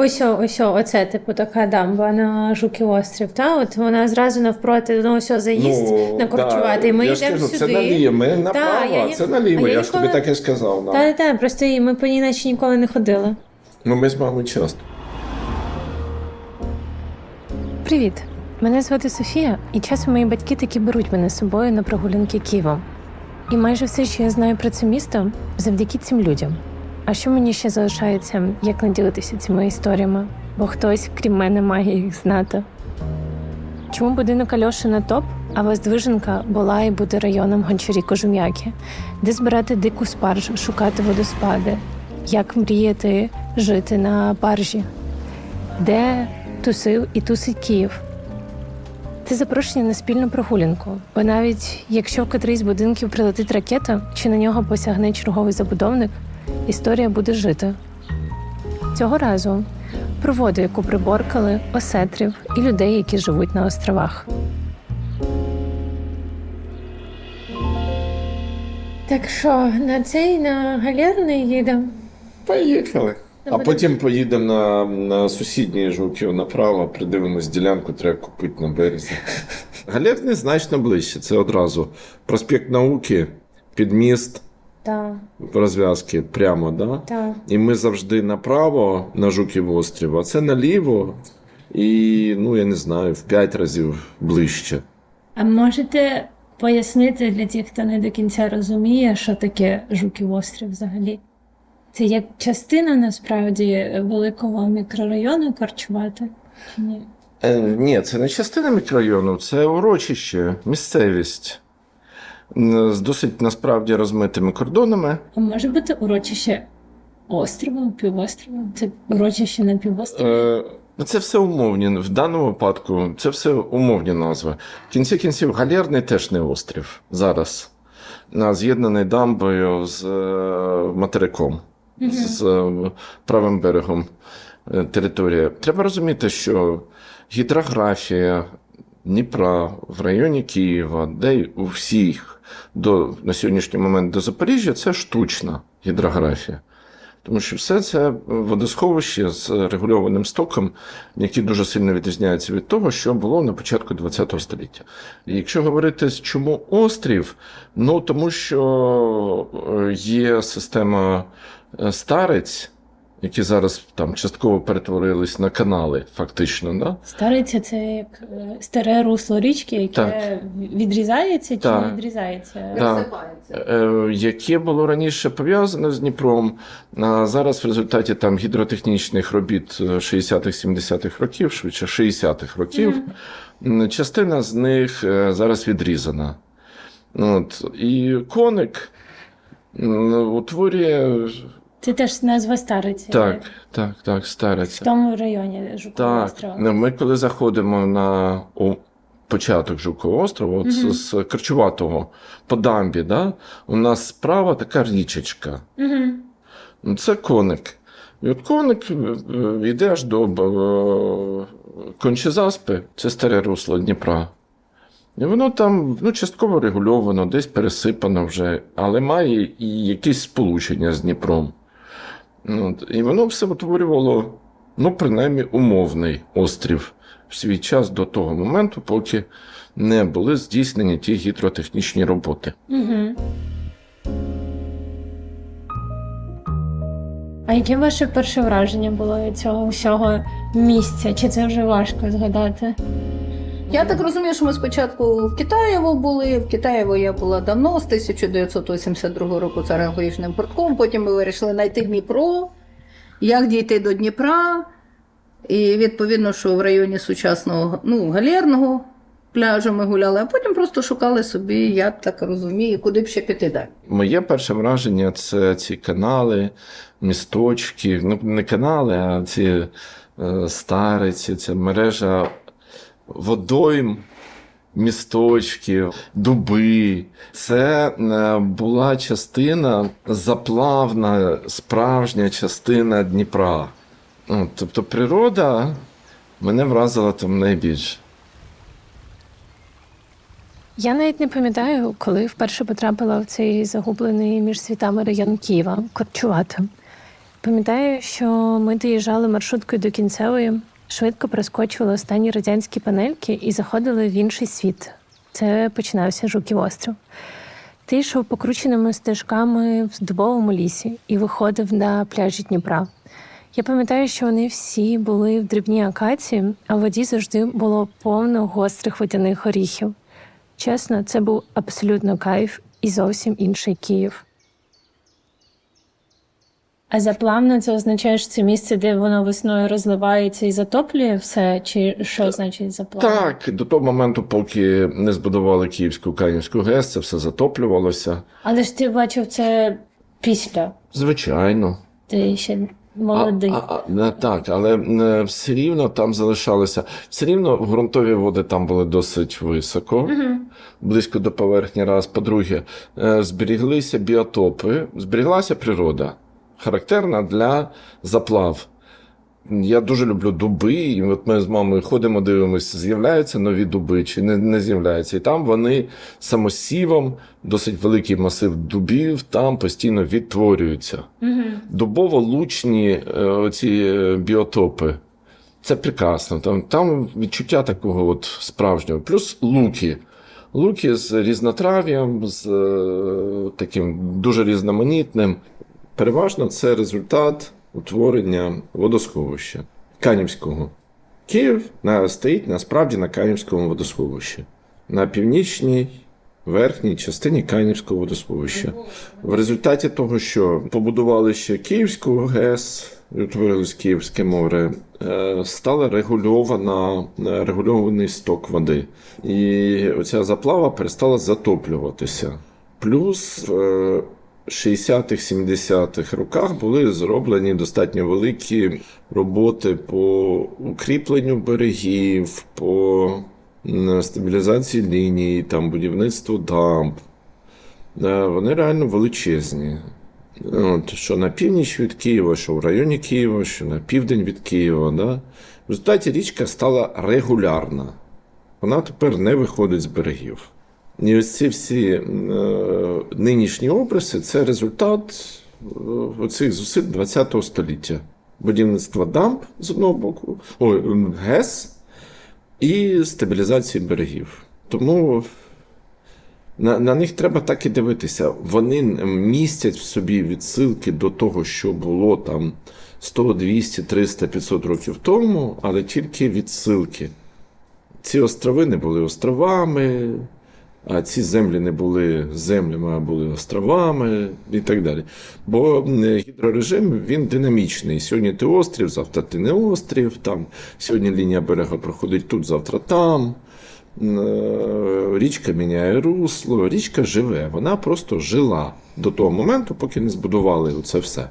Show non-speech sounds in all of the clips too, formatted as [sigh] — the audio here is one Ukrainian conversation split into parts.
Ось, ось, оце, типу, така дамба на Жуків острів. Та? От вона зразу навпроти, ну, ось заїзд на Корчувати. І ми я йдемо сюди. Це наліво, ми направо, я це наліво. Я, я ж тобі так і сказав. Да. Та, та, просто і ми по ній наче ніколи не ходили. Ну, ми з мамою часто. Привіт! Мене звати Софія, і часом мої батьки таки беруть мене з собою на прогулянки Києвом. І майже все, що я знаю про це місто, завдяки цим людям. А що мені ще залишається, як не ділитися цими історіями? Бо хтось, крім мене, має їх знати. Чому будинок Альошина топ, а Воздвиженка була і буде районом гончарі Кожум'яки, де збирати дику спаржу, шукати водоспади, як мріяти жити на баржі, де тусив і тусить Київ. Це запрошення на спільну прогулянку, бо навіть якщо в котрий з будинків прилетить ракета чи на нього посягне черговий забудовник, історія буде жити. Цього разу про воду, яку приборкали, осетрів і людей, які живуть на островах. Так що, на цей на галерний їдемо? Поїхали. А потім поїдемо на, на сусідній жуків направо, придивимось ділянку, треба купити на березі. [laughs] Галерний значно ближче. Це одразу проспект науки, підміст, Так, розв'язки прямо, да? так. І ми завжди направо на Жуків острів, а це наліво. І, ну, я не знаю, в п'ять разів ближче. А можете пояснити для тих, хто не до кінця розуміє, що таке Жуків острів взагалі? Це як частина насправді великого мікрорайону Корчувати? Чи ні? Е, ні, це не частина мікрорайону, це урочище, місцевість. З досить насправді розмитими кордонами. А може бути урочище острову, півострову? Це урочище на півострові? Е, це все умовні. В даному випадку це все умовні назви. В кінці кінців Галерний теж не острів зараз. З'єднаний дамбою з е, материком, з е, правим берегом е, території. Треба розуміти, що гідрографія Дніпра в районі Києва, де у всіх до, на сьогоднішній момент до Запоріжжя, це штучна гідрографія. Тому що все це водосховище з регульованим стоком, які дуже сильно відрізняються від того, що було на початку ХХ століття. І якщо говорити, чому острів, ну тому що е, є система е, старець, які зараз там частково перетворились на канали, фактично. Да? Стариця це як е, старе русло річки, яке Так. відрізається чи Так. не відрізається? Так. Е, яке було раніше пов'язане з Дніпром, а зараз в результаті там гідротехнічних робіт е, 60-х-70-х років, швидше 60-х років, м, частина з них е, зараз відрізана. От. І коник утворює Це теж назва стариці. так, так, так, В тому районі Жукового острова. ну, ми коли заходимо на у початок Жукового острова, от з, з Корчуватого по дамбі, да, у нас справа така річечка. Угу. Це коник. І от коник е, е, йде аж до е, Кончезаспи, це старе русло Дніпра. І воно там ну, частково регульовано, десь пересипано вже, але має і якісь сполучення з Дніпром. От, І воно все утворювало, ну, принаймні, умовний острів в свій час до того моменту, поки не були здійснені ті гідротехнічні роботи. Угу. А яке ваше перше враження було від цього всього місця? Чи це вже важко згадати? Я так розумію, що ми спочатку в Китаєво були. В Китаєво я була давно, з 1982 року царегоїчним портком. Потім ми вирішили знайти Дніпро, як дійти до Дніпра. І відповідно, що в районі сучасного ну, галерного пляжу ми гуляли, а потім просто шукали собі, я так розумію, куди б ще піти далі. Моє перше враження це ці канали, місточки, ну не канали, а ці е, стариці, це мережа водойм, місточків, дуби. Це е, була частина заплавна, справжня частина Дніпра. Тобто природа мене вразила там найбільше. Я навіть не пам'ятаю, коли вперше потрапила в цей загублений між світами район Києва Корчувати. Пам'ятаю, що ми доїжджали маршруткою до кінцевої, швидко проскочували останні радянські панельки і заходили в інший світ. Це починався Жуків острів. Ти йшов покрученими стежками в дубовому лісі і виходив на пляжі Дніпра. Я пам'ятаю, що вони всі були в дрібній акації, а в воді завжди було повно гострих водяних горіхів. Чесно, це був абсолютно кайф і зовсім інший Київ. А заплавно це означає, що це місце, де воно весною розливається і затоплює все? Чи що значить заплавно? Так, до того моменту, поки не збудували Київську Канівську ГЕС, це все затоплювалося. Але ж ти бачив це після. Звичайно. Ти ще молодий. А, а, а, не так, але е, все рівно там залишалося. Все рівно ґрунтові води там були досить високо, близько до поверхні. Раз. По-друге, е, зберіглися біотопи, зберіглася природа, характерна для заплав. Я дуже люблю дуби, і от ми з мамою ходимо, дивимося, з'являються нові дуби чи не, не з'являються. І там вони самосівом, досить великий масив дубів, там постійно відтворюються. Дубово-лучні е, оці е, біотопи. Це прекрасно. Там, там відчуття такого от справжнього. Плюс луки. Луки з різнотрав'ям, з е, таким дуже різноманітним. Переважно це результат утворення водосховища Канівського. Київ стоїть насправді на Канівському водосховищі. На північній верхній частині Канівського водосховища. В результаті того, що побудували ще Київську ГЕС, утворилось Київське море, е, стала регульована, е, регульований сток води. І оця заплава перестала затоплюватися. Плюс в е, 60-х, 70-х роках були зроблені достатньо великі роботи по укріпленню берегів, по стабілізації ліній, там, будівництву дамб. Е, Вони реально величезні. От, що на північ від Києва, що в районі Києва, що на південь від Києва. Да? В результаті річка стала регулярна. Вона тепер не виходить з берегів. І ось ці всі е, нинішні обриси це результат е, оцих зусиль ХХ століття. Будівництва дамб з одного боку, ой, ГЕС і стабілізації берегів. Тому на, на них треба так і дивитися. Вони містять в собі відсилки до того, що було там 100, 200, 300, 500 років тому, але тільки відсилки. Ці острови не були островами, а ці землі не були землями, а були островами і так далі. Бо гідрорежим він динамічний. Сьогодні ти острів, завтра ти не острів. Там сьогодні лінія берега проходить тут, завтра там. Е, Річка міняє русло, річка живе. Вона просто жила до того моменту, поки не збудували це все.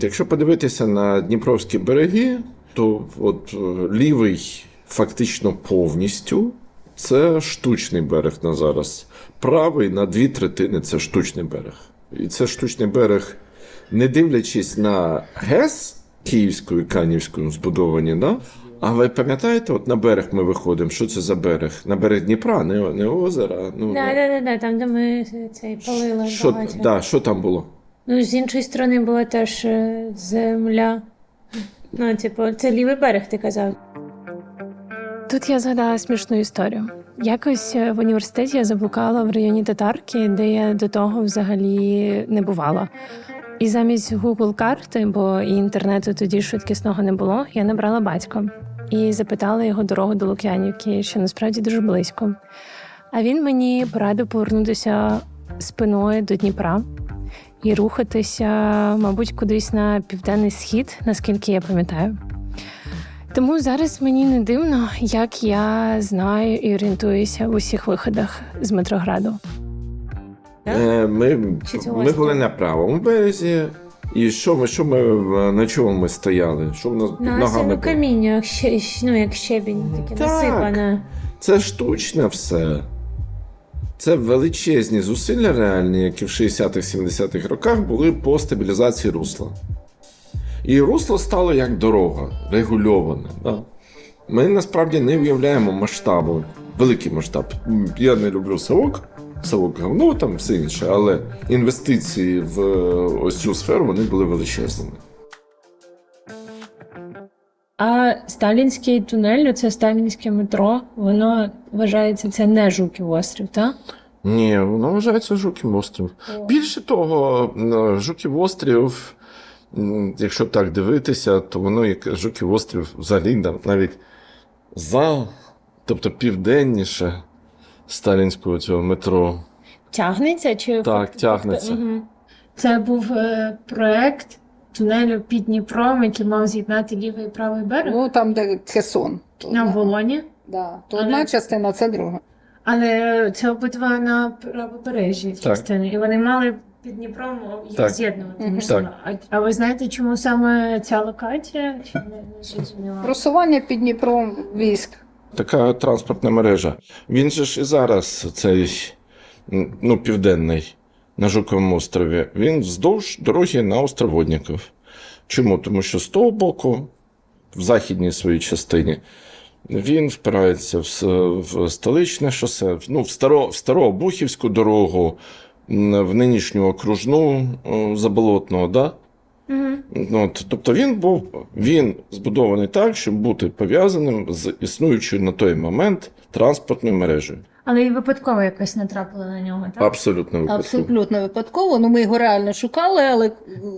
Якщо подивитися на Дніпровські береги, то от е, лівий фактично повністю це штучний берег на зараз. Правий на дві третини це штучний берег. І це штучний берег, не дивлячись на ГЕС Київською, Канівською збудовані, да? а ви пам'ятаєте, от на берег ми виходимо, що це за берег? На берег Дніпра, не, не озера. Ну, Да, да, да, да, там, де ми цей палили що, багато. да, що там було? Ну, з іншої сторони була теж е, земля. Ну, типу, це лівий берег, ти казав. Тут я згадала смішну історію. Якось е, в університеті я заблукала в районі Татарки, де я до того взагалі не бувала. І замість Google карти, бо і інтернету тоді швидкісного не було, я набрала батька і запитала його дорогу до Лук'янівки, що насправді дуже близько. А він мені порадив повернутися спиною до Дніпра і рухатися, мабуть, кудись на південний схід, наскільки я пам'ятаю. Тому зараз мені не дивно, як я знаю і орієнтуюся в усіх виходах з Метрограду. Е, Ми, Чи ми були на правому березі. І що ми, що ми на чому ми стояли? Що в нас під На ногами? було? каміння, ще, щ- ну, як щебінь, таке Так. насипане. Це штучне все. Це величезні зусилля реальні, які в 60-х-70-х роках були по стабілізації русла. І русло стало як дорога, регульоване. Да? Ми насправді не уявляємо масштабу, великий масштаб. Я не люблю совок, совок говно, там все інше, але інвестиції в е, ось цю сферу вони були величезними. А сталінський тунель, це сталінське метро, воно вважається це не Жуків острів, так? Ні, воно вважається Жуків острів. Більше того, Жуків острів, якщо так дивитися, то воно як Жуків острів взагалі навіть за, тобто південніше сталінського цього метро. Тягнеться чи Так, тягнеться. Це був е, проект тунелю під Дніпром, який мав з'єднати лівий і правий берег Ну там, де Хесон. То, на Волоні. да, то Але- одна частина, це друга. Але це обидва на правобережжі частини, і вони мали під Дніпром їх Так. з'єднувати. Так. А, а ви знаєте, чому саме ця локація? Чи не, не зрозуміла? Просування під Дніпром військ. Така транспортна мережа. Він же ж і зараз цей ну, південний на Жуковому острові. Він вздовж дороги на Островодніків. Чому? Тому що з того боку, в західній своїй частині, він впирається в, в столичне шосе, в- ну, в, старо, в Старообухівську дорогу, в нинішню окружну заболотного, да? Ну, От, тобто він був він збудований так, щоб бути пов'язаним з існуючою на той момент транспортною мережею. Але і випадково якось натрапили на нього, так? Абсолютно випадково. Абсолютно випадково. Ну, ми його реально шукали, але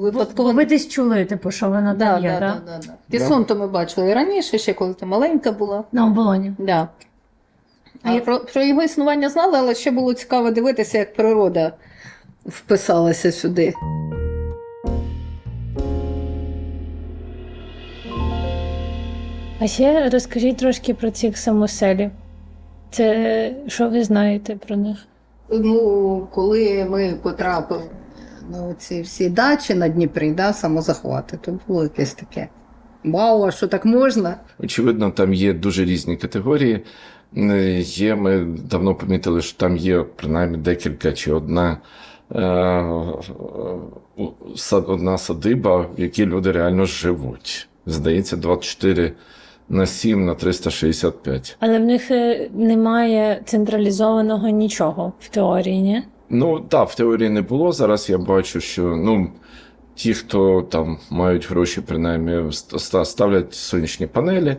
випадково. Ви десь чули, типу, що воно Да, там є, да, так? да, да, да. Хесон то ми бачили раніше, ще коли ти маленька була. На оболоні. Да. А я- про, про його існування знали, але ще було цікаво дивитися, як природа вписалася сюди. А ще розкажіть трошки про цих самоселів. Це що ви знаєте про них? Ну, коли ми потрапили на ці всі дачі на Дніпрі, да, самозахвати, то було якесь таке. Вау, а що так можна? Очевидно, там є дуже різні категорії. Е, Є, ми давно помітили, що там є принаймні декілька чи одна, е, сад- одна садиба, в якій люди реально живуть. Здається, 24 на 7 на 365. Але в них е, немає централізованого нічого в теорії, ні? Ну, так, в теорії не було. Зараз я бачу, що ну, ті, хто там мають гроші, принаймні, ста- ставлять сонячні панелі.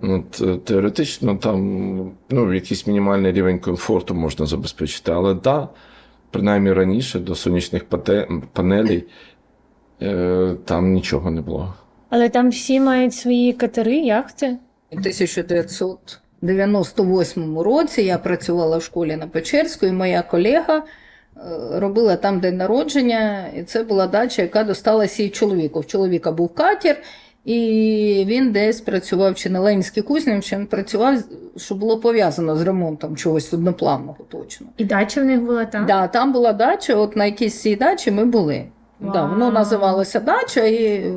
Ну, т- теоретично там ну, якийсь мінімальний рівень комфорту можна забезпечити. Але так, да, принаймні раніше до сонячних пате- панелей е, там нічого не було. Але там всі мають свої катери, яхти. У 1998 році я працювала в школі на Печерську, і моя колега робила там день народження, і це була дача, яка досталася їй чоловіку. В чоловіка був катер, і він десь працював чи на Ленінській кузні, чи він працював, що було пов'язано з ремонтом чогось судноплавного точно. І дача в них була там. Да, там була дача, от на якійсь цій дачі ми були. Да, воно називалося дача, і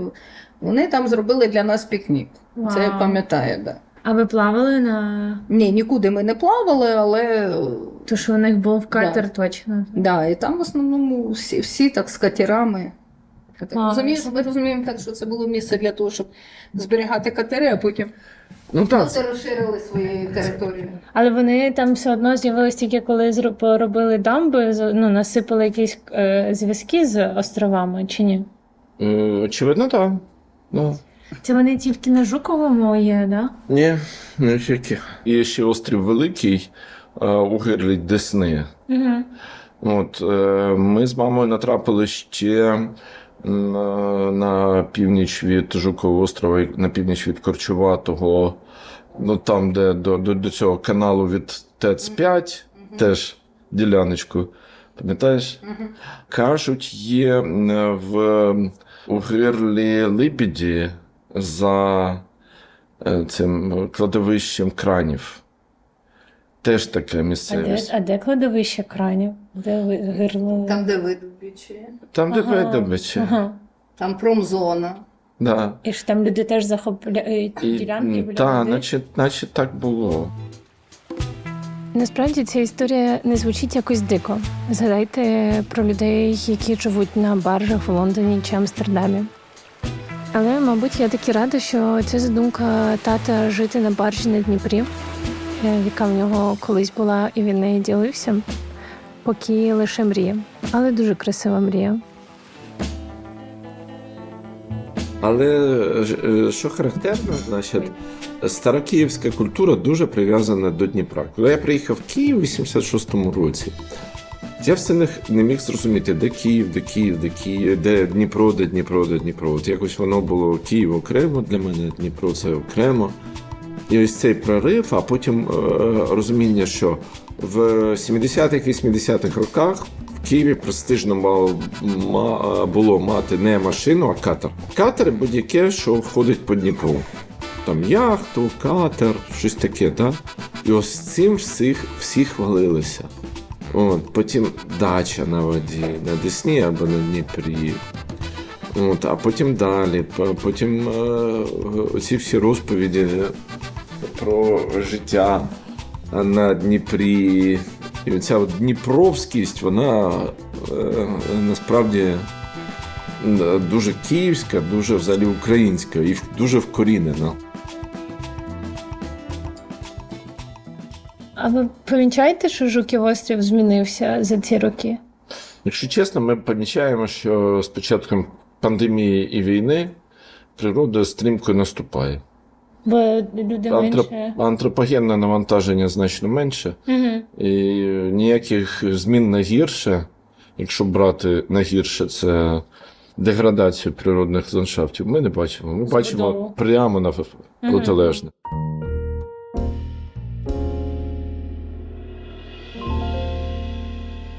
вони там зробили для нас пікнік. Це я пам'ятаю, да. А ви плавали на Ні, нікуди ми не плавали, але то, що у них був катер точно. да, і там в основному всі, всі так з катерами. Так. Розумієш, ми розуміємо так, що це було місце для того, щоб зберігати катери, а потім Ну так, люди розширили свої території. Але вони там все одно з'явилися тільки коли поробили дамби, ну, насипали якісь е, зв'язки з островами чи ні? очевидно, так. Ну. Це вони тільки на Жуковому є, да? Ні, не тільки. Є ще острів Великий е, у гирлі Десни. Угу. От, е, ми з мамою натрапили ще на, на північ від Жукового острова, і на північ від Корчуватого, ну там, де до, до, до цього каналу від ТЕЦ-5, теж діляночку. Пам'ятаєш? Кажуть, є м, в, у гирлі Либіді за е, цим кладовищем кранів. Теж таке А де, а де кладовище кранів? Де ви гирло? Там, де видобичі, Там, де Ага. видобичі. Ага. там промзона. Да. І ж там люди теж захопляють ділянки біля та, води? наче, наче так було. Насправді ця історія не звучить якось дико. Згадайте про людей, які живуть на баржах в Лондоні чи Амстердамі. Але, мабуть, я таки рада, що ця задумка тата жити на баржі на Дніпрі, е, яка в нього колись була, і він нею ділився, поки лише мрія. Але дуже красива мрія. Але е, що характерно, значить, старокиївська культура дуже прив'язана до Дніпра. Коли я приїхав в Київ у 86-му році, я все не, не міг зрозуміти, де Київ, де Київ, де Київ, де Дніпро, де Дніпро, де Дніпро. От якось воно було Київ окремо для мене, Дніпро це окремо. І ось цей прорив, а потім е, розуміння, що в 70-х, 80-х роках в Києві престижно мало, ма, було мати не машину, а катер. Катер будь-яке, що входить по Дніпру. Там яхту, катер, щось таке, так? І ось цим всіх, всі хвалилися. От, потім дача на воді, на Десні або на Дніпрі. От, а потім далі. Потім е, оці всі розповіді про життя на Дніпрі. І от Дніпровськість, вона е, насправді дуже київська, дуже взагалі українська і дуже вкорінена. А ви помічаєте, що Жуків острів змінився за ці роки? Якщо чесно, ми помічаємо, що з початком пандемії і війни природа стрімко наступає. Бо люди Антроп... менше. Антропогенне навантаження значно менше, Угу. і ніяких змін на гірше, якщо брати на гірше, це деградацію природних ландшафтів, ми не бачимо. Ми бачимо прямо на протилежне.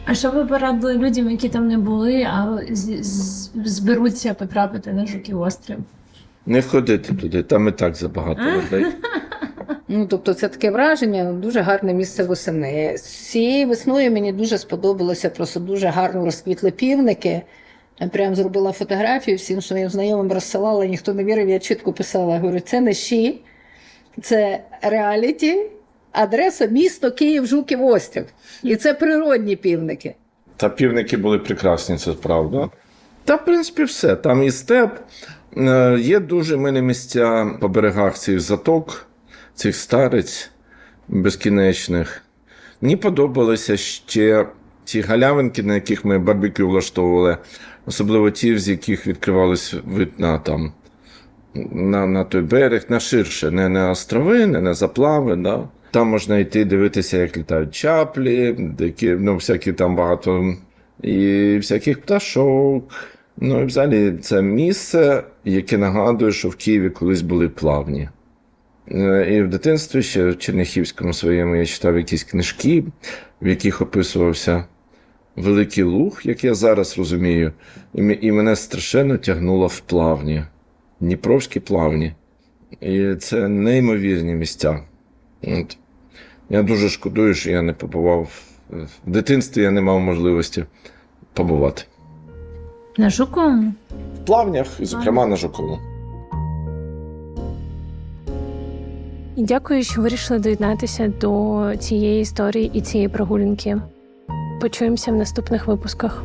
А що ви порадили людям, які там не були, а з- з- зберуться потрапити на Жуків острів? Не ходити туди, там і так забагато людей. [laughs] Ну, тобто, це таке враження, дуже гарне місце восени. З цією весною мені дуже сподобалося, просто дуже гарно розквітли півники. Я прям зробила фотографію всім своїм знайомим розсилала, ніхто не вірив, я чітко писала. Я говорю, це не щі, це реаліті, адреса місто Київ Жуків Острів. І це природні півники. Та півники були прекрасні, це правда. Та, в принципі, все. Там і степ. Е, Є дуже милі місця по берегах цих заток, цих стариць безкінечних. Мені подобалися ще ті галявинки, на яких ми барбекю влаштовували, особливо ті, з яких відкривались вид на, там, на, на той берег, на ширше, не на острови, не на заплави. Да? Там можна йти дивитися, як літають чаплі, які, ну, всякі там багато і всяких пташок. Ну і взагалі це місце, яке нагадує, що в Києві колись були плавні. Е, І в дитинстві ще в Черняхівському своєму я читав якісь книжки, в яких описувався Великий Луг, як я зараз розумію, і, мене страшенно тягнуло в плавні, Дніпровські плавні. І це неймовірні місця. От. Я дуже шкодую, що я не побував. В дитинстві я не мав можливості побувати. На Жуковому? В плавнях, і, зокрема, на Жуковому. І дякую, що вирішили доєднатися до цієї історії і цієї прогулянки. Почуємося в наступних випусках.